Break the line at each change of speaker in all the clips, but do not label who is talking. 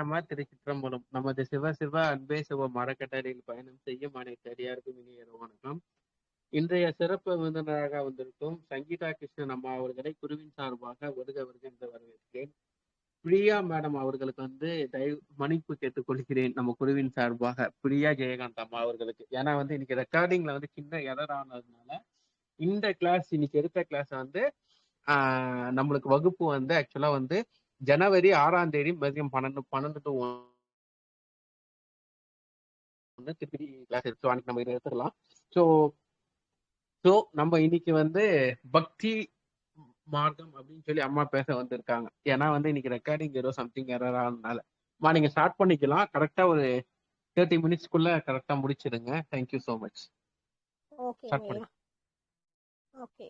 நம திருச்சிற்றம்பலம் நமது சிவ சிவ அன்பே சிவ மரக்கட்டளையில் பயணம் செய்யும் அனைத்து அடியாருக்கும் இனிய வணக்கம். இன்றைய சிறப்பு விருந்தினராக வந்திருக்கும் சங்கீதா கிருஷ்ணன் அம்மா அவர்களை குருவின் சார்பாக வருக வருக என்று வரவேற்கிறேன். பிரியா மேடம் அவர்களுக்கு வந்து தயவு மன்னிப்பு கேட்டுக்கொள்கிறேன் நம்ம குருவின் சார்பாக. பிரியா ஜெயகாந்த் அம்மா அவர்களுக்கு. ஏன்னா வந்து இன்னைக்கு ரெக்கார்டிங்ல வந்து சின்ன எரர் ஆனதுனால இந்த கிளாஸ் இன்னைக்கு எடுத்த கிளாஸ் வந்து ஆஹ் நம்மளுக்கு வகுப்பு வந்து ஆக்சுவலா வந்து ஜனவரி ஆறாம் தேதி மதியம் பன்னெண்டு பன்னெண்டு டு ஒன்று திருப்பி கிளாஸ் எடுத்து அன்னைக்கு நம்ம இதை எடுத்துக்கலாம். ஸோ ஸோ நம்ம இன்னைக்கு வந்து பக்தி மார்க்கம் அப்படின்னு சொல்லி அம்மா பேச வந்திருக்காங்க. ஏன்னா வந்து இன்னைக்கு ரெக்கார்டிங் ஏதோ சம்திங் எரர் ஆனதுனால மா நீங்க ஸ்டார்ட் பண்ணிக்கலாம். கரெக்டா ஒரு தேர்ட்டி மினிட்ஸ்க்குள்ள கரெக்டா முடிச்சிடுங்க. Thank you so much
okay okay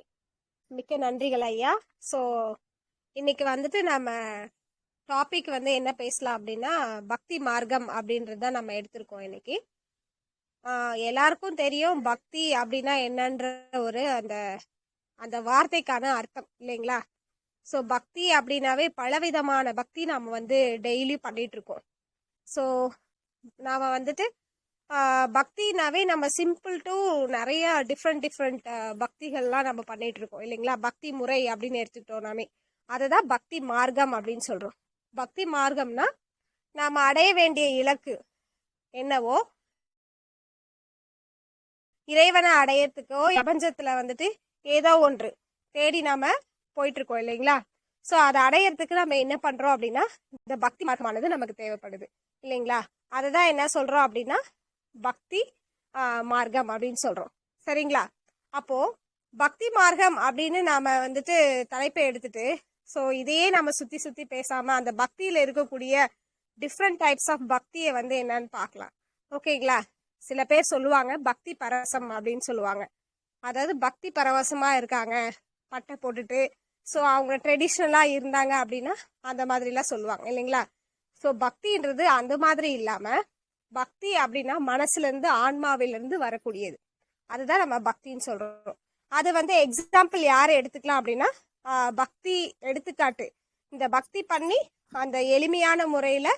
மிக்க நன்றிகள் ஐயா. ஸோ இன்னைக்கு வந்துட்டு நம்ம டாபிக் வந்து என்ன பேசலாம் அப்படின்னா பக்தி மார்க்கம் அப்படின்றது தான் நம்ம எடுத்திருக்கோம் இன்னைக்கு. எல்லாருக்கும் தெரியும் பக்தி அப்படின்னா என்னன்ற ஒரு அந்த அந்த வார்த்தைக்கான அர்த்தம் இல்லைங்களா? ஸோ பக்தி அப்படின்னாவே பலவிதமான பக்தி நம்ம வந்து டெய்லி பண்ணிட்டு இருக்கோம். ஸோ நாம் வந்துட்டு பக்தினாவே நம்ம சிம்பிள் டு நிறைய டிஃப்ரெண்ட் டிஃப்ரெண்ட் பக்திகள்லாம் நம்ம பண்ணிட்டு இருக்கோம் இல்லைங்களா? பக்தி முறை அப்படின்னு எடுத்துக்கிட்டோம் நாமே. தான் பக்தி மார்க்கம் அப்படின்னு சொல்றோம். பக்தி மார்க்கம்னா நாம அடைய வேண்டிய இலக்கு என்னவோ இறைவனை அடையறதுக்கோ பிரபஞ்சத்தில் வந்துட்டு ஏதோ ஒன்று தேடி நாம போயிட்டுருக்கோம் இல்லைங்களா? ஸோ அதை அடையறதுக்கு நம்ம என்ன பண்றோம் அப்படின்னா இந்த பக்தி மார்க்கமானது நமக்கு தேவைப்படுது இல்லைங்களா? அதை தான் என்ன சொல்றோம் அப்படின்னா பக்தி ஆஹ், மார்க்கம் அப்படின்னு சொல்றோம். சரிங்களா? அப்போ பக்தி மார்க்கம் அப்படின்னு நாம வந்துட்டு தலைப்பை எடுத்துட்டு ஸோ இதையே நம்ம சுற்றி சுற்றி பேசாமல் அந்த பக்தியில் இருக்கக்கூடிய டிஃப்ரெண்ட் டைப்ஸ் ஆஃப் பக்தியை வந்து என்னன்னு பார்க்கலாம். ஓகேங்களா? சில பேர் சொல்லுவாங்க பக்தி பரவசம் அப்படின்னு சொல்லுவாங்க. அதாவது பக்தி பரவசமாக இருக்காங்க பட்டை போட்டுட்டு. ஸோ அவங்க ட்ரெடிஷ்னலாக இருந்தாங்க அப்படின்னா அந்த மாதிரிலாம் சொல்லுவாங்க இல்லைங்களா? ஸோ பக்தின்றது அந்த மாதிரி இல்லாமல் பக்தி அப்படின்னா மனசுலேருந்து ஆன்மாவிலேருந்து வரக்கூடியது. அதுதான் நம்ம பக்தின்னு சொல்கிறோம் அது வந்து எக்ஸாம்பிள் யாரை எடுத்துக்கலாம் அப்படின்னா பக்தி எடுத்துக்காட்டு. இந்த பக்தி பண்ணி அந்த எளிமையான முறையில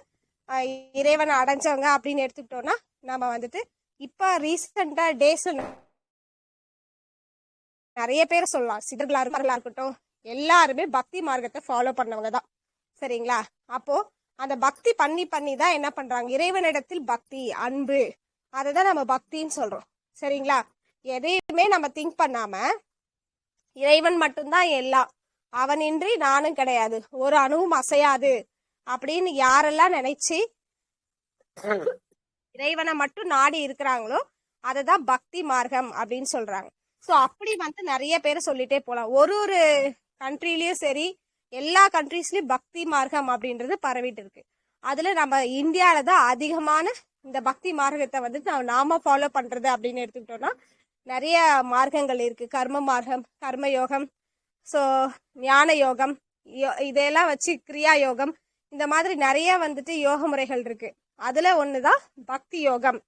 இறைவனை அடைஞ்சவங்க அப்படின்னு எடுத்துக்கிட்டோம்னா நம்ம வந்துட்டு இப்போ ரீசெண்டா டேஸ் நிறைய பேர் சொல்லலாம். சிதர்களா இருக்கட்டும் எல்லாருமே பக்தி மார்க்கத்தை ஃபாலோ பண்ணவங்க தான். சரிங்களா? அப்போ அந்த பக்தி பண்ணி பண்ணி தான் என்ன பண்றாங்க? இறைவனிடத்தில் பக்தி அன்பு. அதை தான் நம்ம பக்தின்னு சொல்றோம். சரிங்களா? எதையுமே நம்ம திங்க் பண்ணாம இறைவன் மட்டும்தான் எல்லாம் அவனின்றி நானும் கிடையாது. ஒரு அணுவும் அசையாது. அப்படின்னு யாரெல்லாம் நினைச்சு இறைவனை மட்டும் நாடி இருக்கிறாங்களோ அதுதான் பக்தி மார்க்கம் அப்படின்னு சொல்றாங்க. ஸோ அப்படி வந்து நிறைய பேர் சொல்லிட்டே போலாம். ஒரு ஒரு கண்ட்ரிலயும் சரி எல்லா கண்ட்ரீஸ்லயும் பக்தி மார்க்கம் அப்படின்றது பரவிட்டு இருக்கு. அதுல நம்ம இந்தியாவில தான் அதிகமான இந்த பக்தி மார்க்கத்தை வந்து நாம ஃபாலோ பண்றது அப்படின்னு எடுத்துக்கிட்டோம்னா நிறைய மார்க்கங்கள் இருக்கு. கர்ம மார்க்கம் கர்ம யோகம் ஸோ ஞான யோகம் யோ- வச்சு கிரியா யோகம் இந்த மாதிரி நிறைய வந்துட்டு யோக முறைகள் இருக்கு. அதுல ஒண்ணுதான் பக்தி யோகம்.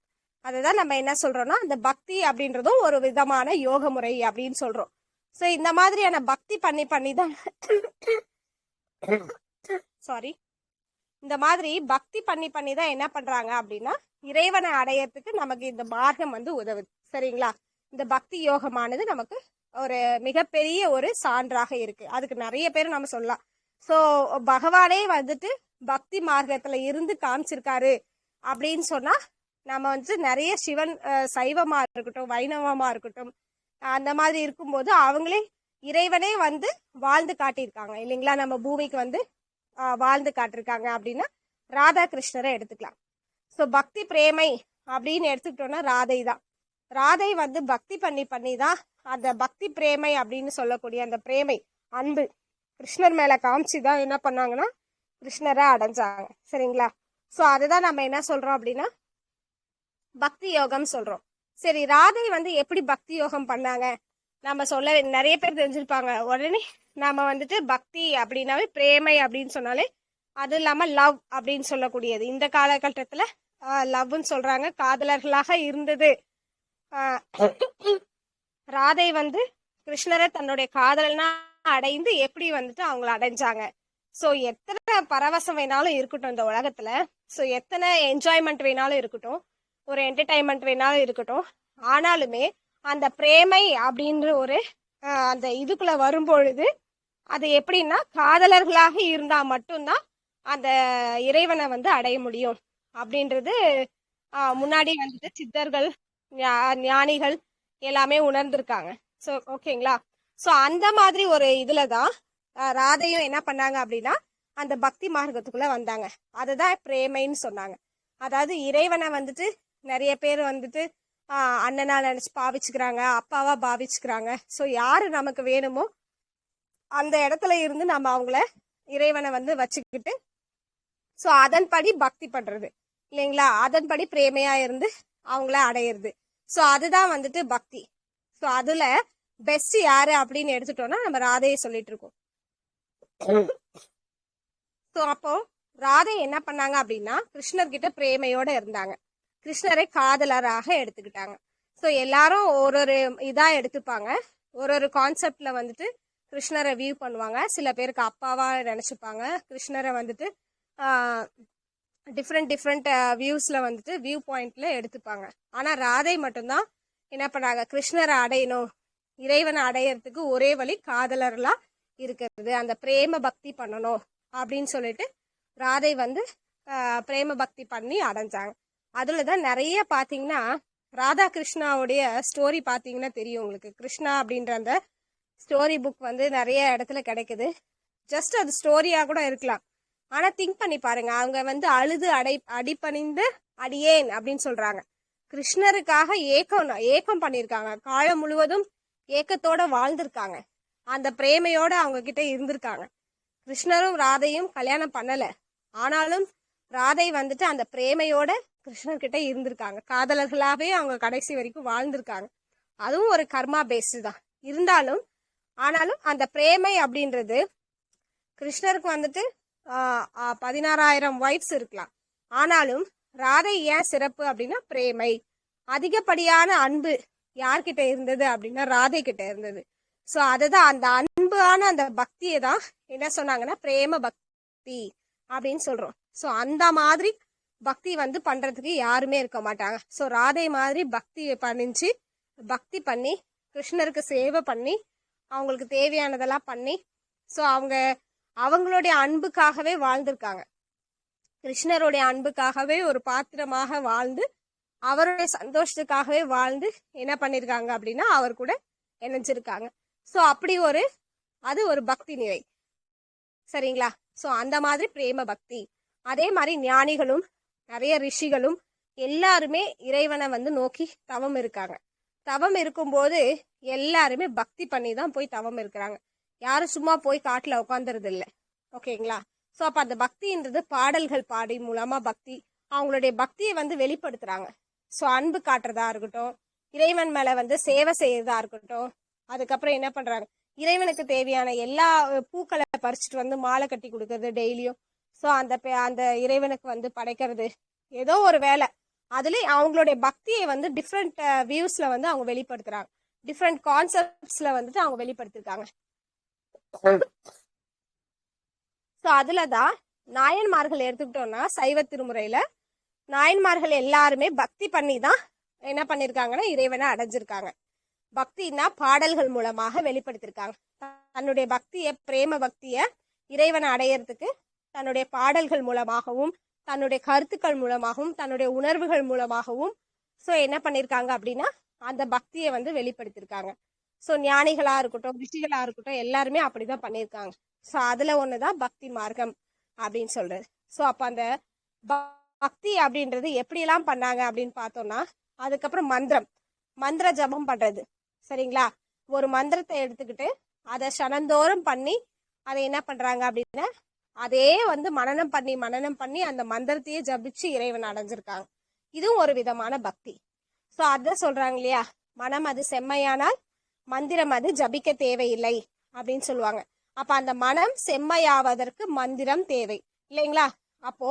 அதுதான் நம்ம என்ன சொல்றோம்னா அந்த பக்தி அப்படின்றதும் ஒரு விதமான யோக முறை அப்படின்னு சொல்றோம். ஸோ இந்த மாதிரியான பக்தி பண்ணி பண்ணி தான் சாரி இந்த மாதிரி பக்தி பண்ணி பண்ணி தான் என்ன பண்றாங்க அப்படின்னா இறைவனை அடையறதுக்கு நமக்கு இந்த மார்க்கம் வந்து உதவுது. சரிங்களா? இந்த பக்தி யோகமானது நமக்கு ஒரு மிகப்பெரிய ஒரு சான்றாக இருக்கு. அதுக்கு நிறைய பேர் நம்ம சொல்லலாம். ஸோ பகவானே வந்துட்டு பக்தி மார்க்கத்துல இருந்து காமிச்சிருக்காரு அப்படின்னு சொன்னா நம்ம வந்து நிறைய சிவன் சைவமா இருக்கட்டும் வைணவமா இருக்கட்டும் அந்த மாதிரி இருக்கும்போது அவங்களே இறைவனே வந்து வாழ்ந்து காட்டியிருக்காங்க. இல்லைங்களா? நம்ம பூமிக்கு வந்து வாழ்ந்து காட்டிருக்காங்க அப்படின்னா ராதா கிருஷ்ணரை எடுத்துக்கலாம். ஸோ பக்தி பிரேமை அப்படின்னு எடுத்துக்கிட்டோம்னா ராதை தான். ராதை வந்து பக்தி பண்ணி பண்ணி தான் அந்த பக்தி பிரேமை அப்படின்னு சொல்லக்கூடிய அந்த பிரேமை அன்பு கிருஷ்ணர் மேல காமிச்சு தான் என்ன பண்ணாங்கன்னா கிருஷ்ணரை அடைஞ்சாங்க. சரிங்களா? ஸோ அதுதான் நம்ம என்ன சொல்றோம் அப்படின்னா பக்தி யோகம் சொல்றோம். சரி ராதை வந்து எப்படி பக்தி யோகம் பண்ணாங்க? நம்ம சொல்ல நிறைய பேர் தெரிஞ்சிருப்பாங்க. உடனே நாம வந்துட்டு பக்தி அப்படின்னாவே பிரேமை அப்படின்னு சொன்னாலே அது இல்லாம லவ் அப்படின்னு சொல்லக்கூடியது. இந்த காலகட்டத்துல லவ்னு சொல்றாங்க. காதலர்களாக இருந்தது. ராதை வந்து கிருஷ்ணரை தன்னுடைய காதலனா அடைந்து எப்படி வந்துட்டு அவங்கள அடைஞ்சாங்க. ஸோ எத்தனை பரவசம் வேணாலும் இருக்கட்டும் இந்த உலகத்துல. ஸோ எத்தனை என்ஜாய்மெண்ட் வேணாலும் இருக்கட்டும். ஒரு என்டர்டைன்மெண்ட் வேணாலும் இருக்கட்டும். ஆனாலுமே அந்த பிரேமை அப்படின்ற ஒரு அந்த இதுக்குள்ள வரும்பொழுது அது எப்படின்னா காதலர்களாக இருந்தா மட்டும்தான் அந்த இறைவனை வந்து அடைய முடியும். அப்படின்றது முன்னாடி வந்துட்டு சித்தர்கள் ஞானிகள் எல்லாமே உணர்ந்திருக்காங்க. ஸோ ஓகேங்களா ஸோ அந்த மாதிரி ஒரு இதுல தான் ராதையும் என்ன பண்ணாங்க அப்படின்னா அந்த பக்தி மார்க்கத்துக்குள்ள வந்தாங்க. அதுதான் பிரேமைன்னு சொன்னாங்க. அதாவது இறைவனை வந்துட்டு நிறைய பேர் வந்துட்டு அண்ணனா நினைச்சு பாவிச்சுக்கிறாங்க அப்பாவா பாவிச்சுக்கிறாங்க. ஸோ யாரு நமக்கு வேணுமோ அந்த இடத்துல இருந்து நம்ம அவங்கள இறைவனை வந்து வச்சுக்கிட்டு ஸோ அதன்படி பக்தி பண்றது. இல்லைங்களா? அதன்படி பிரேமையா இருந்து அவங்கள அடையிறது. ஸோ அதுதான் வந்துட்டு பக்தி. ஸோ அதுல பெஸ்ட் யாரு அப்படின்னு எடுத்துட்டோம்னா நம்ம ராதையை சொல்லிட்டு இருக்கோம். ஸோ அப்போ ராதை என்ன பண்ணாங்க அப்படின்னா கிருஷ்ணர்கிட்ட பிரேமையோட இருந்தாங்க. கிருஷ்ணரை காதலராக எடுத்துக்கிட்டாங்க. ஸோ எல்லாரும் ஒரு ஒரு இதா எடுத்துப்பாங்க. ஒரு ஒரு கான்செப்ட்ல வந்துட்டு கிருஷ்ணரை வியூ பண்ணுவாங்க. சில பேருக்கு அப்பாவா நினைச்சுப்பாங்க. கிருஷ்ணரை வந்துட்டு டிஃப்ரெண்ட் டிஃப்ரெண்ட் வியூஸில் வந்துட்டு வியூ பாயிண்டில் எடுத்துப்பாங்க. ஆனால் ராதை மட்டும்தான் என்ன பண்ணாங்க கிருஷ்ணரை அடையணும். இறைவனை அடையறதுக்கு ஒரே வழி காதலர்களாக இருக்கிறது. அந்த பிரேம பக்தி பண்ணணும் அப்படின்னு சொல்லிட்டு ராதை வந்து பிரேம பக்தி பண்ணி அடைஞ்சாங்க. அதில் தான் நிறைய பார்த்தீங்கன்னா ராதா கிருஷ்ணாவுடைய ஸ்டோரி பார்த்தீங்கன்னா தெரியும் உங்களுக்கு. கிருஷ்ணா அப்படின்ற அந்த ஸ்டோரி புக் வந்து நிறைய இடத்துல கிடைக்குது. ஜஸ்ட் அது ஸ்டோரியாக கூட இருக்கலாம். ஆனா திங்க் பண்ணி பாருங்க. அவங்க வந்து அழுது அடை அடிபணிந்து அடியேன் அப்படின்னு சொல்றாங்க. கிருஷ்ணருக்காக ஏக்கம் ஏக்கம் பண்ணியிருக்காங்க. காலம் முழுவதும் ஏக்கத்தோட வாழ்ந்திருக்காங்க. அந்த பிரேமையோட அவங்க கிட்ட இருந்திருக்காங்க. கிருஷ்ணரும் ராதையும் கல்யாணம் பண்ணல. ஆனாலும் ராதை வந்துட்டு அந்த பிரேமையோட கிருஷ்ணர்கிட்ட இருந்திருக்காங்க. காதலர்களாவே அவங்க கடைசி வரைக்கும் வாழ்ந்திருக்காங்க. அதுவும் ஒரு கர்மா பேஸ்டு தான். இருந்தாலும் ஆனாலும் அந்த பிரேமை அப்படின்றது கிருஷ்ணருக்கு வந்துட்டு பதினாறாயிரம் ஒயிட்ஸ் இருக்கலாம். ஆனாலும் ராதை ஏன் சிறப்பு அப்படின்னா பிரேமை. அதிகப்படியான அன்பு யார்கிட்ட இருந்தது அப்படின்னா ராதை கிட்ட இருந்தது. ஸோ அதுதான் அந்த அன்பான அந்த பக்தியை தான் என்ன சொன்னாங்கன்னா பிரேம பக்தி அப்படின்னு சொல்றோம். ஸோ அந்த மாதிரி பக்தி வந்து பண்றதுக்கு யாருமே இருக்க மாட்டாங்க. ஸோ ராதை மாதிரி பக்தி பண்ணிச்சு பக்தி பண்ணி கிருஷ்ணருக்கு சேவை பண்ணி அவங்களுக்கு தேவையானதெல்லாம் பண்ணி ஸோ அவங்க அவங்களுடைய அன்புக்காகவே வாழ்ந்திருக்காங்க. கிருஷ்ணருடைய அன்புக்காகவே ஒரு பாத்திரமாக வாழ்ந்து அவருடைய சந்தோஷத்துக்காகவே வாழ்ந்து என்ன பண்ணிருக்காங்க அப்படின்னா அவர் கூட இணைஞ்சிருக்காங்க. சோ அப்படி ஒரு அது ஒரு பக்தி நிலை. சரிங்களா? சோ அந்த மாதிரி பிரேம பக்தி. அதே மாதிரி ஞானிகளும் நிறைய ரிஷிகளும் எல்லாருமே இறைவனை வந்து நோக்கி தவம் இருக்காங்க. தவம் இருக்கும்போது எல்லாருமே பக்தி பண்ணி தான் போய் தவம் இருக்கிறாங்க. யாரும் சும்மா போய் காட்டில் உட்காந்துறது இல்லை ஓகேங்களா? ஸோ அப்போ அந்த பக்தின்றது பாடல்கள் பாடி மூலமாக பக்தி அவங்களுடைய பக்தியை வந்து வெளிப்படுத்துகிறாங்க ஸோ அன்பு காட்டுறதா இருக்கட்டும் இறைவன் மேலே வந்து சேவை செய்யறதா இருக்கட்டும் அதுக்கப்புறம் என்ன பண்ணுறாங்க இறைவனுக்கு தேவையான எல்லா பூக்களை பறிச்சுட்டு வந்து மாலை கட்டி கொடுக்கறது டெய்லியும். ஸோ அந்த பே- அந்த இறைவனுக்கு வந்து படைக்கிறது ஏதோ ஒரு வேலை. அதுலேயும் அவங்களுடைய பக்தியை வந்து டிஃப்ரெண்ட் வியூஸில் வந்து அவங்க வெளிப்படுத்துகிறாங்க டிஃப்ரெண்ட் கான்செப்ட்ஸில் வந்துட்டு அவங்க வெளிப்படுத்திருக்காங்க. ஸோ அதுலதான் நாயன்மார்கள் எடுத்துக்கிட்டோம்னா சைவ திருமுறையில நாயன்மார்கள் எல்லாருமே பக்தி பண்ணி தான் என்ன பண்ணிருக்காங்கன்னா இறைவனை அடைஞ்சிருக்காங்க. பக்தின்னா பாடல்கள் மூலமாக வெளிப்படுத்திருக்காங்க. தன்னுடைய பக்திய பிரேம பக்திய இறைவனை அடையறதுக்கு தன்னுடைய பாடல்கள் மூலமாகவும் தன்னுடைய கருத்துக்கள் மூலமாகவும் தன்னுடைய உணர்வுகள் மூலமாகவும் ஸோ என்ன பண்ணிருக்காங்க அப்படின்னா அந்த பக்தியை வந்து வெளிப்படுத்திருக்காங்க. ஸோ ஞானிகளா இருக்கட்டும் ரிஷிகளா இருக்கட்டும் எல்லாருமே அப்படிதான் பண்ணியிருக்காங்க. ஸோ அதுல ஒண்ணுதான் பக்தி மார்க்கம் அப்படின்னு சொல்றது. ஸோ அப்ப அந்த ப- பக்தி அப்படின்றது எப்படியெல்லாம் பண்ணாங்க அப்படின்னு பார்த்தோம்னா அதுக்கப்புறம் மந்திரம். மந்திர ஜபம் பண்றது. சரிங்களா? ஒரு மந்திரத்தை எடுத்துக்கிட்டு அதை சனந்தோறும் பண்ணி அதை என்ன பண்றாங்க அப்படின்னா அதே வந்து மனனம் பண்ணி மனநம் பண்ணி அந்த மந்திரத்தையே ஜபிச்சு இறைவன் அடைஞ்சிருக்காங்க. இதுவும் ஒரு விதமான பக்தி. ஸோ அதான் சொல்றாங்க இல்லையா? மனம் அது செம்மையானால் மந்திரம் அது ஜபிக்க தேவையில்லை அப்படின்னு சொல்லுவாங்க. அப்ப அந்த மனம் செம்மையாவதற்கு மந்திரம் தேவை. இல்லைங்களா? அப்போ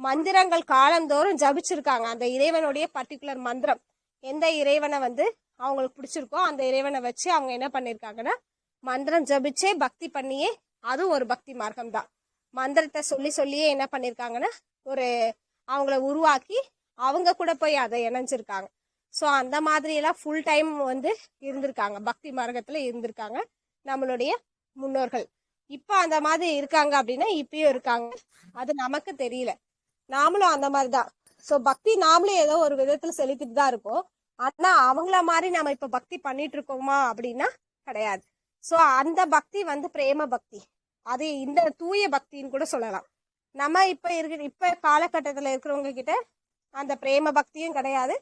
மந்திரங்கள் காலந்தோறும் ஜபிச்சிருக்காங்க. அந்த இறைவனுடைய பர்டிகுலர் மந்திரம். எந்த இறைவனை வந்து அவங்களுக்கு பிடிச்சிருக்கோ அந்த இறைவனை வச்சு அவங்க என்ன பண்ணியிருக்காங்கன்னா மந்திரம் ஜபிச்சே பக்தி பண்ணியே அதுவும் ஒரு பக்தி மார்க்கம் தான் மந்திரத்தை சொல்லி சொல்லியே என்ன பண்ணியிருக்காங்கன்னா ஒரு அவங்கள உருவாக்கி அவங்க கூட போய் அதை இணைஞ்சிருக்காங்க. ஸோ அந்த மாதிரியெல்லாம் ஃபுல் டைம் வந்து இருந்திருக்காங்க. பக்தி மார்க்கத்தில் இருந்திருக்காங்க நம்மளுடைய முன்னோர்கள். இப்போ அந்த மாதிரி இருக்காங்க அப்படின்னா இப்பயும் இருக்காங்க. அது நமக்கு தெரியல. நாமளும் அந்த மாதிரி தான் ஸோ பக்தி நாமளும் ஏதோ ஒரு விதத்தில் செலுத்திட்டு தான் இருக்கோம். ஆனா அவங்கள மாதிரி நம்ம இப்ப பக்தி பண்ணிட்டு இருக்கோமா அப்படின்னா கிடையாது. ஸோ அந்த பக்தி வந்து பிரேம பக்தி. அது இந்த தூய பக்தின்னு கூட சொல்லலாம். நம்ம இப்ப இருக்கிற இப்ப காலகட்டத்தில் இருக்கிறவங்க கிட்ட அந்த பிரேம பக்தியும் கிடையாது.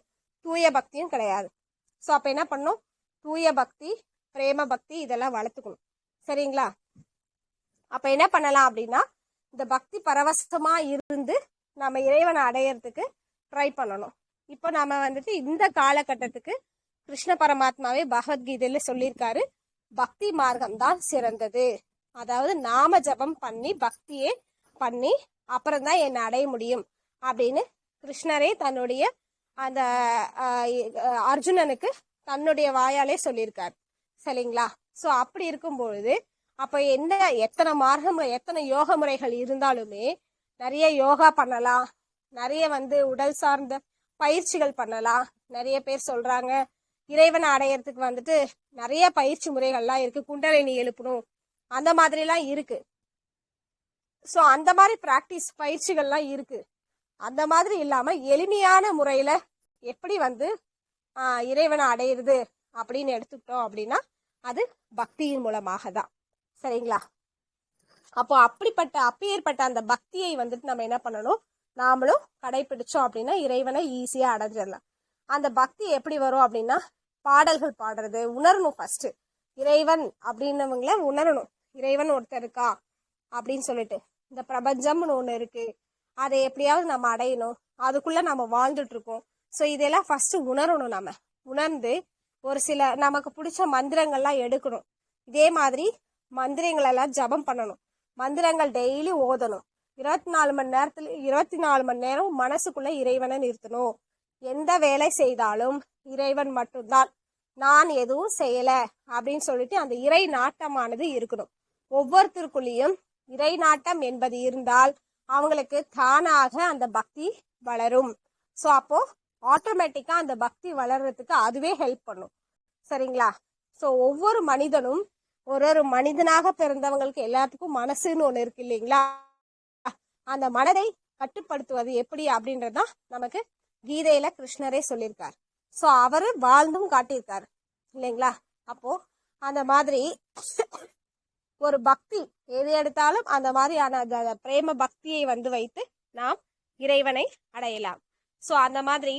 தூய பக்தியும் கிடையாது. ஸோ அப்போ என்ன பண்ணணும்? தூய பக்தி பிரேம பக்தி இதெல்லாம் வளர்த்துக்கணும். சரிங்களா? அப்போ என்ன பண்ணலாம் அப்படின்னா இந்த பக்தி பரவசமாக இருந்து நம்ம இறைவனை அடையறதுக்கு ட்ரை பண்ணணும். இப்போ நம்ம வந்துட்டு இந்த காலகட்டத்துக்கு கிருஷ்ண பரமாத்மாவே பகவத்கீதையில சொல்லியிருக்காரு பக்தி மார்க்கம் தான் சிறந்தது. அதாவது நாம ஜபம் பண்ணி பக்தியே பண்ணி அப்புறம் தான் என்னை அடைய முடியும் அப்படின்னு கிருஷ்ணரே தன்னுடைய அந்த அர்ஜுனனுக்கு தன்னுடைய வாயாலே சொல்லியிருக்கார். சரிங்களா? ஸோ அப்படி இருக்கும் பொழுது அப்போ என்ன எத்தனை மார்க்கம் எத்தனை யோக முறைகள் இருந்தாலுமே நிறைய யோகா பண்ணலாம். நிறைய வந்து உடல் சார்ந்த பயிற்சிகள் பண்ணலாம். நிறைய பேர் சொல்றாங்க இறைவனை அடையறதுக்கு வந்துட்டு நிறைய பயிற்சி முறைகள்லாம் இருக்கு. குண்டலினி எழுப்பணும். அந்த மாதிரிலாம் இருக்கு. ஸோ அந்த மாதிரி ப்ராக்டிஸ் பயிற்சிகள்லாம் இருக்கு. அந்த மாதிரி இல்லாம எளிமையான முறையில எப்படி வந்து இறைவனை அடையிறது அப்படின்னு எடுத்துக்கிட்டோம் அப்படின்னா அது பக்தியின் மூலமாக தான் சரிங்களா? அப்போ அப்படிப்பட்ட அப்பேற்பட்ட அந்த பக்தியை வந்துட்டு நம்ம என்ன பண்ணணும்? நாமளும் கடைபிடிச்சோம் அப்படின்னா இறைவனை ஈஸியா அடைஞ்சிடலாம். அந்த பக்தி எப்படி வரும் அப்படின்னா பாடல்கள் பாடுறது உணரணும் ஃபர்ஸ்ட் இறைவன் அப்படின்னவங்கள உணரணும். இறைவன் ஒருத்தர் இருக்கா? அப்படின்னு சொல்லிட்டு. இந்த பிரபஞ்சம்னு ஒன்று இருக்கு. அதை எப்படியாவது நம்ம அடையணும். அதுக்குள்ள நம்ம வாழ்ந்துட்டு இருக்கோம் ஸோ இதெல்லாம் ஃபர்ஸ்ட் உணரணும் நம்ம உணர்ந்து ஒரு சில நமக்கு பிடிச்ச மந்திரங்கள்லாம் எடுக்கணும். இதே மாதிரி மந்திரங்கள் எல்லாம் ஜபம் பண்ணணும். மந்திரங்கள் டெய்லி ஓதணும். இருபத்தி நாலு மணி நேரத்துல இருபத்தி நாலு மணி நேரம் மனசுக்குள்ள இறைவனை நிறுத்தணும். எந்த வேலை செய்தாலும் இறைவன் மட்டும்தான். நான் எதுவும் செய்யல அப்படின்னு சொல்லிட்டு அந்த இறை நாட்டமானது இருக்கணும். ஒவ்வொருத்தருக்குள்ளேயும் இறை நாட்டம் என்பது இருந்தால் அவங்களுக்கு தானாக அந்த பக்தி வளரும். ஸோ அப்போ ஆட்டோமேட்டிக்கா அந்த பக்தி வளர்றதுக்கு அதுவே ஹெல்ப் பண்ணும். சரிங்களா? ஸோ ஒவ்வொரு மனிதனும் ஒரு ஒரு மனிதனாக பிறந்தவங்களுக்கு எல்லாத்துக்கும் மனசுன்னு ஒன்று இருக்கு இல்லைங்களா? அந்த மனதை கட்டுப்படுத்துவது எப்படி அப்படின்றதுதான் நமக்கு கீதையில கிருஷ்ணரே சொல்லியிருக்கார். ஸோ அவரு வாழ்ந்தும் காட்டியிருக்காரு இல்லைங்களா? அப்போ அந்த மாதிரி ஒரு பக்தி எது எடுத்தாலும் அந்த மாதிரியான அந்த பிரேம பக்தியை வந்து வைத்து நாம் இறைவனை அடையலாம். ஸோ அந்த மாதிரி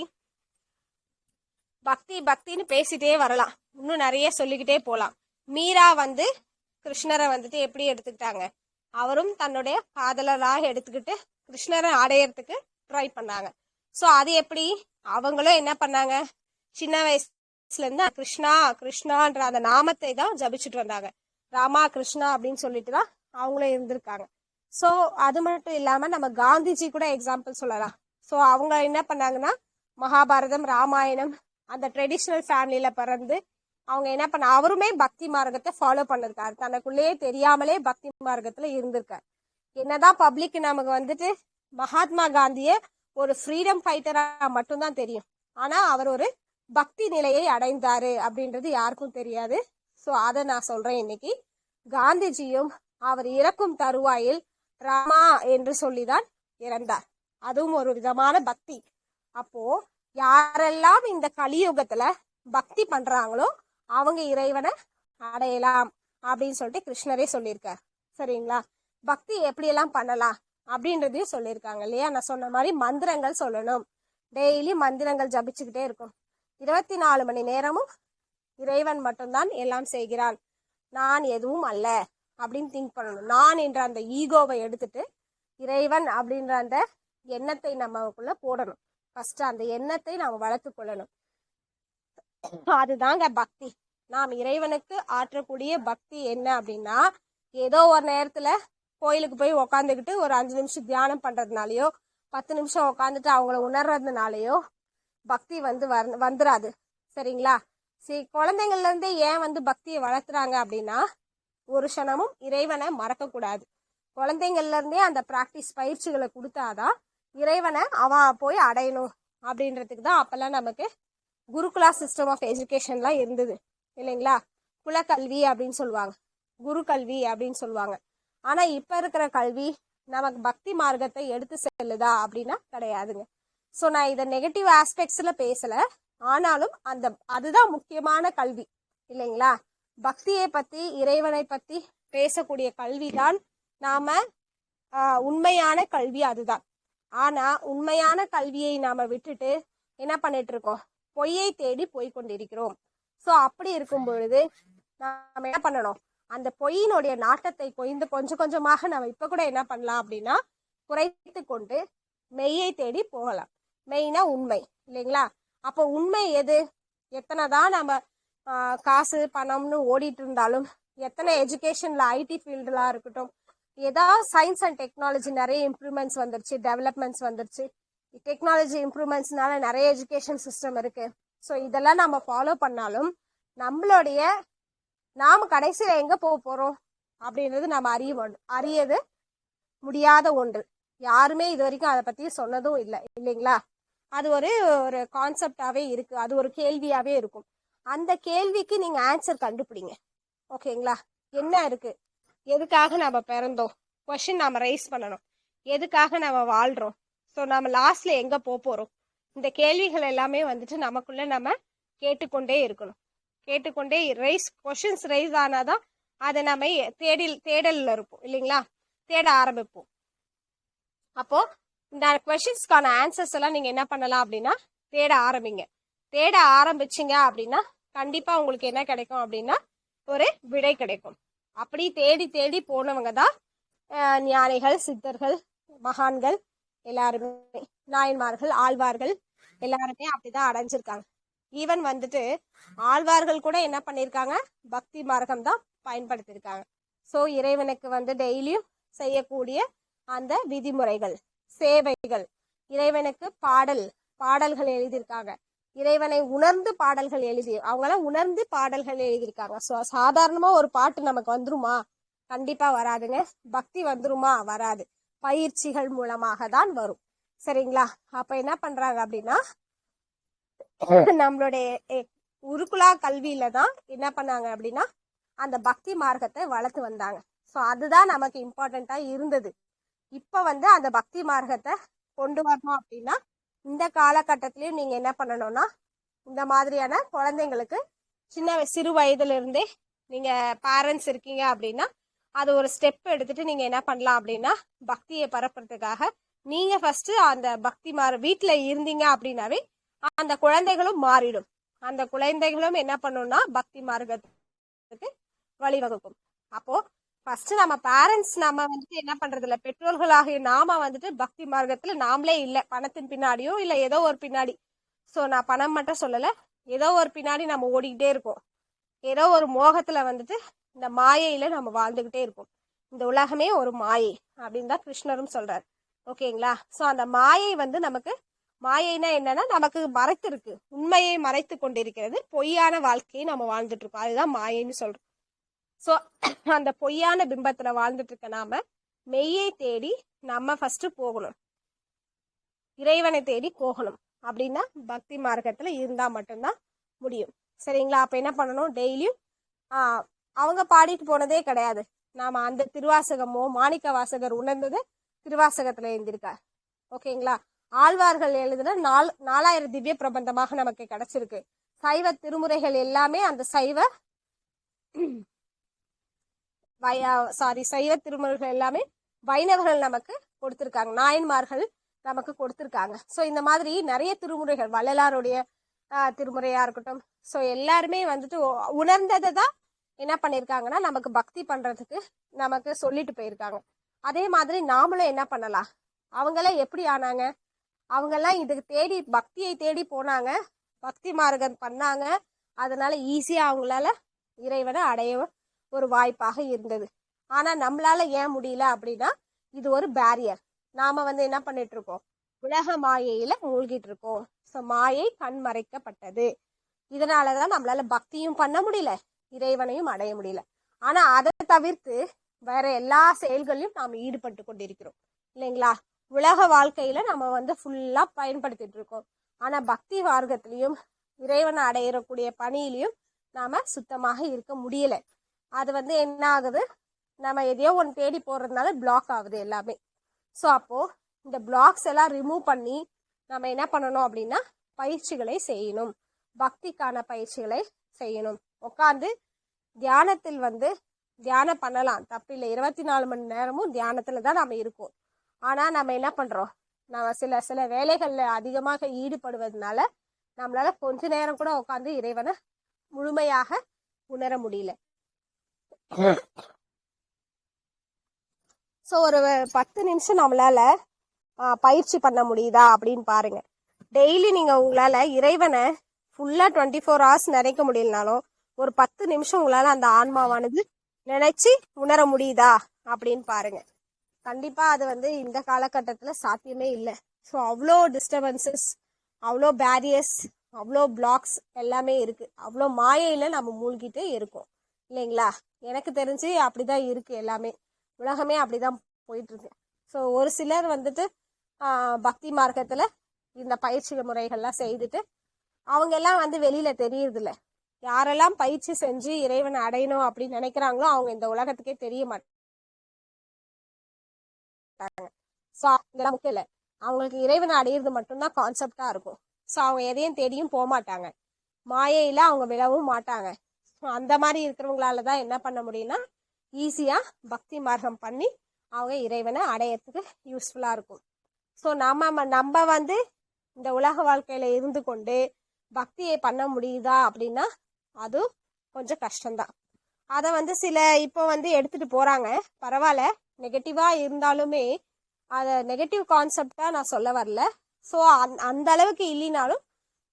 பக்தி பக்தின்னு பேசிட்டே வரலாம். இன்னும் நிறைய சொல்லிக்கிட்டே போகலாம் மீரா வந்து கிருஷ்ணரை வந்துட்டு எப்படி எடுத்துக்கிட்டாங்க? அவரும் தன்னுடைய காதலராக எடுத்துக்கிட்டு கிருஷ்ணரை அடையறதுக்கு ட்ரை பண்ணாங்க. ஸோ அது எப்படி? அவங்களும் என்ன பண்ணாங்க? சின்ன வயசுல இருந்து கிருஷ்ணா கிருஷ்ணான்ற அந்த நாமத்தை தான் ஜபிச்சுட்டு வந்தாங்க. ராமா கிருஷ்ணா அப்படின்னு சொல்லிட்டு தான் அவங்களும் இருந்திருக்காங்க. ஸோ அது மட்டும் இல்லாம நம்ம காந்திஜி கூட எக்ஸாம்பிள் சொல்லலாம். ஸோ அவங்க என்ன பண்ணாங்கன்னா மகாபாரதம் ராமாயணம் அந்த ட்ரெடிஷ்னல் ஃபேமிலியில பிறந்து அவங்க என்ன பண்ண அவருமே பக்தி மார்க்கத்தை ஃபாலோ பண்ணிருக்காரு. தனக்குள்ளேயே தெரியாமலே பக்தி மார்க்கத்துல இருந்திருக்காரு. என்னதான் பப்ளிக் நமக்கு வந்துட்டு மகாத்மா காந்திய ஒரு ஃப்ரீடம் ஃபைட்டரா மட்டும்தான் தெரியும். ஆனா அவர் ஒரு பக்தி நிலையை அடைந்தாரு அப்படின்றது யாருக்கும் தெரியாது. ஸோ அதை நான் சொல்கிறேன் இன்னைக்கு. காந்திஜியும் அவர் இறக்கும் தருவாயில் ராமா என்று சொல்லிதான் இறந்தார். அதுவும் ஒரு விதமான பக்தி. அப்போ யாரெல்லாம் இந்த கலியுகத்துல பக்தி பண்றாங்களோ அவங்க இறைவனை அடையலாம் அப்படின்னு சொல்லிட்டு கிருஷ்ணரே சொல்லியிருக்கார். சரிங்களா? பக்தி எப்படியெல்லாம் பண்ணலாம் அப்படின்றதையும் சொல்லியிருக்காங்க இல்லையா? நான் சொன்ன மாதிரி மந்திரங்கள் சொல்லணும். டெய்லி மந்திரங்கள் ஜபிச்சுக்கிட்டே இருக்கும் இருபத்தி நாலு மணி நேரமும் இறைவன் மட்டும்தான் எல்லாம் செய்கிறான். நான் எதுவும் அல்ல அப்படின்னு திங்க் பண்ணணும். நான் என்ற அந்த ஈகோவை எடுத்துட்டு இறைவன் அப்படின்ற அந்த எண்ணத்தை நம்மக்குள்ள போடணும். ஃபர்ஸ்ட் அந்த எண்ணத்தை நாம் வளர்த்து கொள்ளணும். அதுதாங்க பக்தி. நாம் இறைவனுக்கு ஆற்றக்கூடிய பக்தி என்ன அப்படின்னா ஏதோ ஒரு நேரத்துல கோயிலுக்கு போய் உக்காந்துக்கிட்டு ஒரு அஞ்சு நிமிஷம் தியானம் பண்றதுனாலயோ பத்து நிமிஷம் உட்காந்துட்டு அவங்கள உணர்றதுனாலயோ பக்தி வந்து வந்துராது. சரிங்களா? சரி குழந்தைங்கள்லேருந்தே ஏன் வந்து பக்தியை வளர்த்துறாங்க அப்படின்னா ஒரு க்ஷணமும் இறைவனை மறக்கக்கூடாது குழந்தைங்கள்லேருந்தே அந்த ப்ராக்டிஸ் பயிற்சிகளை கொடுத்தாதான் இறைவனை அவன் போய் அடையணும் அப்படின்றதுக்கு தான் அப்போல்லாம் நமக்கு குருகுலா சிஸ்டம் ஆஃப் எஜுகேஷன்லாம் இருந்தது இல்லைங்களா? குலக்கல்வி அப்படின்னு சொல்லுவாங்க. குரு கல்வி அப்படின்னு சொல்லுவாங்க. ஆனால் இப்போ இருக்கிற கல்வி நமக்கு பக்தி மார்க்கத்தை எடுத்து செல்லுதா அப்படின்னா கிடையாதுங்க. ஸோ நான் இதை நெகட்டிவ் ஆஸ்பெக்ட்ஸில் பேசலை. ஆனாலும் அந்த அதுதான் முக்கியமான கல்வி இல்லைங்களா? பக்தியை பத்தி இறைவனை பத்தி பேசக்கூடிய கல்விதான் நாம உண்மையான கல்வி அதுதான். ஆனா உண்மையான கல்வியை நாம விட்டுட்டு என்ன பண்ணிட்டு இருக்கோம் பொய்யை தேடி போய் கொண்டிருக்கிறோம். ஸோ அப்படி இருக்கும் பொழுது நாம என்ன பண்ணணும்? அந்த பொய்யினுடைய நாட்டத்தை கொய்ந்து கொஞ்சம் கொஞ்சமாக நம்ம இப்ப கூட என்ன பண்ணலாம் அப்படின்னா குறைத்து கொண்டு மெய்யை தேடி போகலாம். மெய்னா உண்மை இல்லைங்களா? அப்போ உண்மை எது? எத்தனை தான் நம்ம காசு பணம்னு ஓடிட்டு இருந்தாலும் எத்தனை எஜுகேஷனில் ஐடி ஃபீல்டுலாம் இருக்கட்டும் ஏதாவது சயின்ஸ் அண்ட் டெக்னாலஜி நிறைய இம்ப்ரூவ்மெண்ட்ஸ் வந்துருச்சு டெவலப்மெண்ட்ஸ் வந்துருச்சு. டெக்னாலஜி இம்ப்ரூவ்மெண்ட்ஸ்னால நிறைய எஜுகேஷன் சிஸ்டம் இருக்குது ஸோ இதெல்லாம் நம்ம ஃபாலோ பண்ணாலும் நம்மளுடைய நாம் கடைசியில் எங்கே போக போகிறோம் அப்படின்றது நம்ம அறிய வேண்டும் அறியது முடியாத ஒன்று. யாருமே இது வரைக்கும் அதை பற்றி சொன்னதும் இல்லை இல்லைங்களா? அது ஒரு ஒரு கான்செப்டாகவே இருக்குது அது ஒரு கேள்வியாகவே இருக்கும். அந்த கேள்விக்கு நீங்கள் ஆன்சர் கண்டுபிடிங்க. ஓகேங்களா? என்ன இருக்குது எதுக்காக நம்ம பிறந்தோம்? கொஷின் நாம் ரைஸ் பண்ணணும். எதுக்காக நம்ம வாழ்கிறோம் ஸோ நம்ம லாஸ்ட்டில் எங்கே போக போகிறோம் இந்த கேள்விகள் எல்லாமே வந்துட்டு நமக்குள்ளே நம்ம கேட்டுக்கொண்டே இருக்கணும். கேட்டுக்கொண்டே ரைஸ் கொஷின்ஸ் ரைஸ் ஆனாதான் அதை நம்ம தேடில் தேடலில் இருப்போம். இல்லைங்களா? தேட ஆரம்பிப்போம். அப்போது இந்த கொஷின்ஸ்க்கான ஆன்சர்ஸ் எல்லாம் நீங்கள் என்ன பண்ணலாம் அப்படின்னா தேட ஆரம்பிங்க. தேட ஆரம்பிச்சிங்க அப்படின்னா கண்டிப்பாக உங்களுக்கு என்ன கிடைக்கும் அப்படின்னா ஒரு விடை கிடைக்கும். அப்படி தேடி தேடி போனவங்க தான் ஞானிகள் சித்தர்கள் மகான்கள் எல்லாருமே நாயன்மார்கள் ஆழ்வார்கள் எல்லாருமே அப்படிதான் அடைஞ்சிருக்காங்க. ஈவன் வந்துட்டு ஆழ்வார்கள் கூட என்ன பண்ணியிருக்காங்க பக்தி மார்க்கம் தான் பயன்படுத்தியிருக்காங்க ஸோ இறைவனுக்கு வந்து டெய்லியும் செய்யக்கூடிய அந்த விதிமுறைகள். சேவைகள். இறைவனுக்கு பாடல் பாடல்கள் எழுதியிருக்காங்க. இறைவனை உணர்ந்து பாடல்கள் எழுதி அவங்களாம் உணர்ந்து பாடல்கள் எழுதியிருக்காங்க. ஸோ சாதாரணமா ஒரு பாட்டு நமக்கு வந்துருமா? கண்டிப்பா வராதுங்க. பக்தி வந்துருமா? வராது. பயிற்சிகள் மூலமாக தான் வரும். சரிங்களா? அப்ப என்ன பண்றாங்க அப்படின்னா நம்மளுடைய எ- கல்வியில தான் என்ன பண்ணாங்க அப்படின்னா அந்த பக்தி மார்க்கத்தை வளர்த்து வந்தாங்க. ஸோ அதுதான் நமக்கு இம்பார்ட்டண்டா இருந்தது. இப்போ வந்து அந்த பக்தி மார்க்கத்தை கொண்டு வரணும் அப்படின்னா இந்த காலகட்டத்திலையும் நீங்கள் என்ன பண்ணணும்னா இந்த மாதிரியான குழந்தைங்களுக்கு சின்ன சிறு வயதுலேருந்தே நீங்கள் பேரண்ட்ஸ் இருக்கீங்க அப்படின்னா அது ஒரு ஸ்டெப் எடுத்துட்டு நீங்கள் என்ன பண்ணலாம் அப்படின்னா பக்தியை பரப்புறதுக்காக நீங்கள் ஃபஸ்ட்டு அந்த பக்தி மார் வீட்டில் இருந்தீங்க அப்படின்னாவே அந்த குழந்தைகளும் மாறிடும். அந்த குழந்தைகளும் என்ன பண்ணும்னா பக்தி மார்க்கத்துக்கு வழிவகுக்கும். அப்போ ஃபர்ஸ்ட் நம்ம பேரண்ட்ஸ் நம்ம வந்துட்டு என்ன பண்றது இல்ல பெற்றோர்களாகிய நாம வந்துட்டு பக்தி மார்க்கத்துல நாமளே இல்ல. பணத்தின் பின்னாடியோ இல்ல ஏதோ ஒரு பின்னாடி. சோ நான் பணம் மட்டும் சொல்லல. ஏதோ ஒரு பின்னாடி நம்ம ஓடிக்கிட்டே இருக்கோம் ஏதோ ஒரு மோகத்துல வந்துட்டு இந்த மாயையில நம்ம வாழ்ந்துகிட்டே இருக்கோம் இந்த உலகமே ஒரு மாயை அப்படின்னு தான் கிருஷ்ணரும் சொல்றாரு. ஓகேங்களா? சோ அந்த மாயை வந்து நமக்கு மாயைனா என்னன்னா நமக்கு மறைத்திருக்கு. உண்மையை மறைத்து கொண்டிருக்கிறது. பொய்யான வாழ்க்கையை நம்ம வாழ்ந்துட்டு இருக்கோம். அதுதான் மாயைன்னு சொல்றோம். சோ அந்த பொய்யான பிம்பத்துல வாழ்ந்துட்டு இருக்க நாம மெய்யை தேடி நம்ம ஃபர்ஸ்ட் போகணும். இறைவனை தேடி போகணும். அப்படின்னா பக்தி மார்க்கத்துல இருந்தா மட்டும்தான் முடியும். சரிங்களா? அப்ப என்ன பண்ணணும்? டெய்லியும் அவங்க பாடிட்டு போனதே கிடையாது. நாம அந்த திருவாசகமோ மாணிக்க வாசகர் உணர்ந்தது திருவாசகத்துல எழுந்திருக்கார் ஓகேங்களா? ஆழ்வார்கள் எழுதுன நால் நாலாயிரம் திவ்ய பிரபந்தமாக நமக்கு கிடைச்சிருக்கு. சைவ திருமுறைகள் எல்லாமே அந்த சைவ சாரி சைவ திருமல்கள் எல்லாமே வைணவர்கள் நமக்கு கொடுத்துருக்காங்க. நாயன்மார்கள் நமக்கு கொடுத்துருக்காங்க. ஸோ இந்த மாதிரி நிறைய திருமுறைகள் வள்ளலாருடைய திருமுறையாக திருமுறையா இருக்கட்டும். ஸோ எல்லாருமே வந்துட்டு உணர்ந்ததை தான் என்ன பண்ணியிருக்காங்கன்னா நமக்கு பக்தி பண்றதுக்கு நமக்கு சொல்லிட்டு போயிருக்காங்க. அதே மாதிரி நாமளும் என்ன பண்ணலாம்? அவங்களாம் எப்படி ஆனாங்க? அவங்கெல்லாம் இதுக்கு தேடி பக்தியை தேடி போனாங்க. பக்தி மார்க்கம் பண்ணாங்க. அதனால ஈஸியாக அவங்களால இறைவனை அடைய ஒரு வாய்ப்பாக இருந்தது. ஆனா நம்மளால ஏன் முடியல அப்படின்னா இது ஒரு பேரியர் நாம வந்து என்ன பண்ணிட்டு இருக்கோம் உலக மாயையில மூழ்கிட்டு இருக்கோம் ஸோ மாயை கண் மறைக்கப்பட்டது இதனாலதான் நம்மளால பக்தியும் பண்ண முடியல இறைவனையும் அடைய முடியல. ஆனா அதை தவிர்த்து வேற எல்லா செயல்களையும் நாம் ஈடுபட்டு கொண்டிருக்கிறோம். இல்லைங்களா? உலக வாழ்க்கையில நம்ம வந்து ஃபுல்லா பயன்படுத்திட்டு இருக்கோம் ஆனா பக்தி மார்க்கத்திலையும் இறைவனை அடையக்கூடிய பணியிலையும் நாம சுத்தமாக இருக்க முடியலை. அது வந்து என்ன ஆகுது? நம்ம எதையோ ஒன்று தேடி போடுறதுனால பிளாக் ஆகுது எல்லாமே. ஸோ அப்போது இந்த பிளாக்ஸ் எல்லாம் ரிமூவ் பண்ணி நம்ம என்ன பண்ணணும் அப்படின்னா பயிற்சிகளை செய்யணும். பக்திக்கான பயிற்சிகளை செய்யணும். உட்காந்து தியானத்தில் வந்து தியானம் பண்ணலாம். தப்பில்லை இருபத்தி நாலு மணி நேரமும் தியானத்தில் தான் நம்ம இருக்கோம். ஆனால் நம்ம என்ன பண்ணுறோம் நம்ம சில சில வேலைகளில் அதிகமாக ஈடுபடுவதனால நம்மளால் கொஞ்ச நேரம் கூட உட்காந்து இறைவனை முழுமையாக உணர முடியல. ஸோ ஒரு பத்து நிமிஷம் நம்மளால பயிற்சி பண்ண முடியுதா அப்படின்னு பாருங்க. டெய்லி நீங்க உங்களால இறைவனை ஃபுல்லா டுவெண்ட்டி ஃபோர் ஹவர்ஸ் நினைக்க முடியலனாலும் ஒரு பத்து நிமிஷம் உங்களால அந்த ஆன்மாவானது நினைச்சு உணர முடியுதா அப்படின்னு பாருங்க. கண்டிப்பா அது வந்து இந்த காலகட்டத்துல சாத்தியமே இல்லை. ஸோ அவ்வளோ டிஸ்டர்பன்சஸ் அவ்வளோ பேரியர்ஸ் அவ்வளோ பிளாக்ஸ் எல்லாமே இருக்கு. அவ்வளோ மாயையில நம்ம மூழ்கிட்டே இருக்கோம். இல்லைங்களா? எனக்கு தெரிஞ்சு அப்படிதான் இருக்கு எல்லாமே. உலகமே அப்படிதான் போயிட்டு இருக்கு ஸோ ஒரு சிலர் வந்துட்டு பக்தி மார்க்கத்தில் இந்த பயிற்சி முறைகள்லாம் செய்துட்டு அவங்க எல்லாம் வந்து வெளியில தெரியறதில்ல. யாரெல்லாம் பயிற்சி செஞ்சு இறைவனை அடையணும் அப்படின்னு நினைக்கிறாங்களோ அவங்க இந்த உலகத்துக்கே தெரிய மாட்டாங்க. ஸோ இதெல்லாம் முக்கியம் இல்லை. அவங்களுக்கு இறைவனை அடையிறது மட்டும்தான் கான்செப்டா இருக்கும். ஸோ அவங்க எதையும் தேடியும் போக மாட்டாங்க மாயையில அவங்க விழவும் மாட்டாங்க. அந்த மாதிரி இருக்கிறவங்களால தான் என்ன பண்ண முடியும்னா ஈஸியாக பக்தி மார்க்கம் பண்ணி அவங்க இறைவனை அடையறதுக்கு யூஸ்ஃபுல்லாக இருக்கும். ஸோ நம்ம நம்ம வந்து இந்த உலக வாழ்க்கையில் இருந்து கொண்டு பக்தியை பண்ண முடியுதா அப்படின்னா அது கொஞ்சம் கஷ்டம்தான். அதை வந்து சில இப்போ வந்து எடுத்துகிட்டு போகிறாங்க பரவாயில்ல நெகட்டிவாக இருந்தாலுமே அதை நெகட்டிவ் கான்செப்டாக நான் சொல்ல வரல. ஸோ அந் அந்த அளவுக்கு இல்லைனாலும்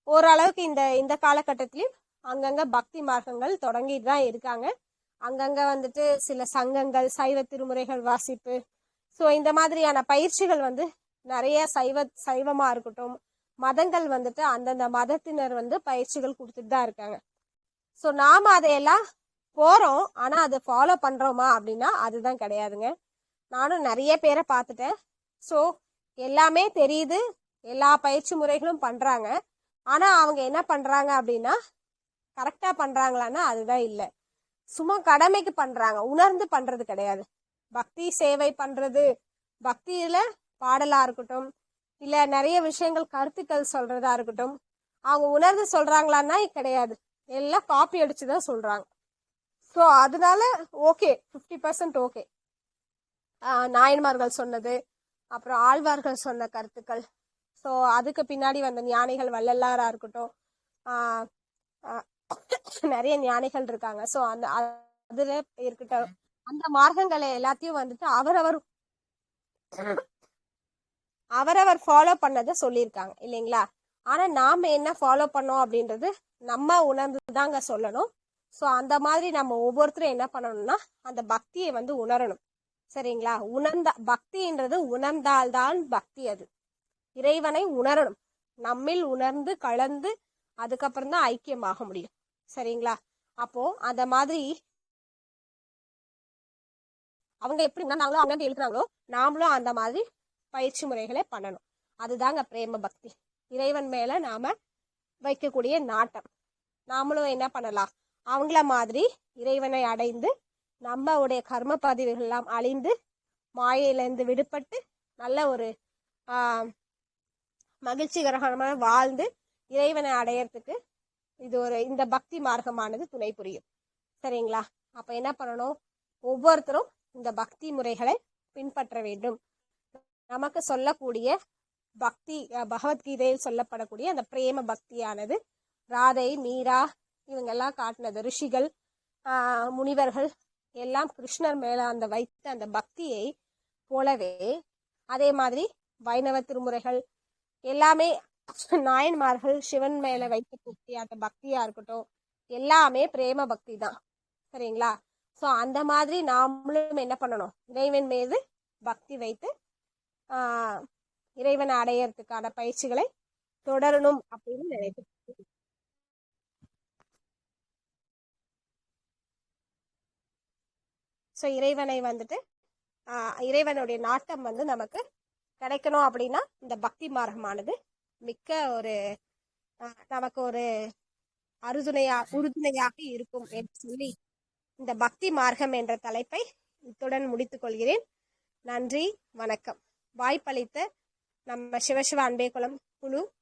ஓரளவுக்கு இந்த இந்த காலகட்டத்திலையும் அங்கங்கே பக்தி மார்க்கங்கள் தொடங்கிட்டு தான் இருக்காங்க. அங்கங்கே வந்துட்டு சில சங்கங்கள் சைவ திருமுறைகள் வாசிப்பு. ஸோ இந்த மாதிரியான பயிற்சிகள் வந்து நிறைய சைவ சைவமாக இருக்கட்டும் மதங்கள் வந்துட்டு அந்தந்த மதத்தினர் வந்து பயிற்சிகள் கொடுத்துட்டு தான் இருக்காங்க. ஸோ நாம் அதையெல்லாம் போகிறோம் ஆனால் அதை ஃபாலோ பண்ணுறோமா அப்படின்னா அதுதான் கிடையாதுங்க. நானும் நிறைய பேரை பார்த்துட்டேன். ஸோ எல்லாமே தெரியுது. எல்லா பயிற்சி முறைகளும் பண்ணுறாங்க ஆனால் அவங்க என்ன பண்ணுறாங்க அப்படின்னா கரெக்டா பண்றாங்களான்னா அதுதான் இல்லை. சும்மா கடமைக்கு பண்றாங்க. உணர்ந்து பண்றது கிடையாது. பக்தி சேவை பண்றது. பக்தியில பாடலா இருக்கட்டும் இல்ல நிறைய விஷயங்கள் கருத்துக்கள் சொல்றதா இருக்கட்டும் அவங்க உணர்ந்து சொல்றாங்களான்னா கிடையாது. எல்லாம் காப்பி அடித்து தான் சொல்றாங்க. ஸோ அதனால ஓகே ஃபிஃப்டி பர்சன்ட் ஓகே நாயன்மார்கள் சொன்னது அப்புறம் ஆழ்வார்கள் சொன்ன கருத்துக்கள். ஸோ அதுக்கு பின்னாடி வந்த ஞானிகள் வள்ளலாராக இருக்கட்டும் நிறைய ஞானிகள் இருக்காங்க. ஸோ அந்த அதுல இருக்கட்டும் அந்த மார்க்கங்களை எல்லாத்தையும் வந்துட்டு அவரவர் அவரவர் ஃபாலோ பண்ணதை சொல்லியிருக்காங்க. இல்லைங்களா? ஆனா நாம என்ன ஃபாலோ பண்ணோம் அப்படின்றது நம்ம உணர்ந்து தாங்க சொல்லணும். ஸோ அந்த மாதிரி நம்ம ஒவ்வொருத்தரும் என்ன பண்ணணும்னா அந்த பக்தியை வந்து உணரணும். சரிங்களா? உணர்ந்த பக்தின்றது உணர்ந்தால்தான் பக்தி அது. இறைவனை உணரணும். நம்மில் உணர்ந்து கலந்து அதுக்கப்புறம் தான் ஐக்கியமாக முடியும். சரிங்களா? அப்போ அந்த மாதிரி அவங்க எப்படி இருந்தாங்களோ அவங்க எழுதுறாங்களோ நாமளும் அந்த மாதிரி பயிற்சி முறைகளை பண்ணணும். அதுதாங்க பிரேம பக்தி. இறைவன் மேல நாம வைக்கக்கூடிய நாட்டம். நாமளும் என்ன பண்ணலாம்? அவங்கள மாதிரி இறைவனை அடைந்து நம்மளுடைய கர்ம பதிவுகள் எல்லாம் அழிந்து மாயையிலேருந்து விடுபட்டு நல்ல ஒரு ஆஹ் மகிழ்ச்சிகரமாக வாழ்ந்து இறைவனை அடையறதுக்கு இது ஒரு இந்த பக்தி மார்க்கமானது துணை புரியும். சரிங்களா? அப்ப என்ன பண்ணணும்? ஒவ்வொருத்தரும் இந்த பக்தி முறைகளை பின்பற்ற வேண்டும். நமக்கு சொல்லக்கூடிய பக்தி பகவத்கீதையில் சொல்லப்படக்கூடிய அந்த பிரேம பக்தியானது ராதை மீரா இவங்கெல்லாம் காட்டினது ரிஷிகள் முனிவர்கள் எல்லாம் கிருஷ்ணர் மேல அந்த வைத்த அந்த பக்தியை போலவே அதே மாதிரி வைணவ திருமுறைகள் எல்லாமே நாயன்மார்கள் சிவன் மேல வைக்கக்கூடிய அந்த பக்தியா இருக்கட்டும் எல்லாமே பிரேம பக்தி தான். சரிங்களா? சோ அந்த மாதிரி நாமளும் என்ன பண்ணணும்? இறைவன் மீது பக்தி வைத்து ஆஹ் இறைவனை அடையறதுக்கான பயிற்சிகளை தொடரணும் அப்படின்னு நினைக்கிறேன் ஸோ இறைவனை வந்துட்டு ஆஹ் இறைவனுடைய நாட்டம் வந்து நமக்கு கிடைக்கணும் அப்படின்னா இந்த பக்தி மார்க்கமானது மிக்க ஒரு நமக்கு ஒரு அருதுணையா உறுதுணையாக இருக்கும் என்று சொல்லி இந்த பக்தி மார்க்கம் என்ற தலைப்பை இத்துடன் முடித்துக் கொள்கிறேன். நன்றி வணக்கம். வாய்ப்பளித்த நம்ம சிவசிவ அன்பேகுளம் குழு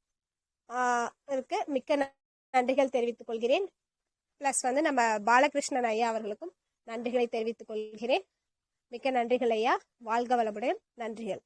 இருக்கு. மிக்க ந- நன்றிகள் தெரிவித்துக் கொள்கிறேன். ப்ளஸ் வந்து நம்ம பாலகிருஷ்ணன் ஐயா அவர்களுக்கும் நன்றிகளை தெரிவித்துக் கொள்கிறேன். மிக்க நன்றிகள் ஐயா. வாழ்க வளமுடன். நன்றிகள்.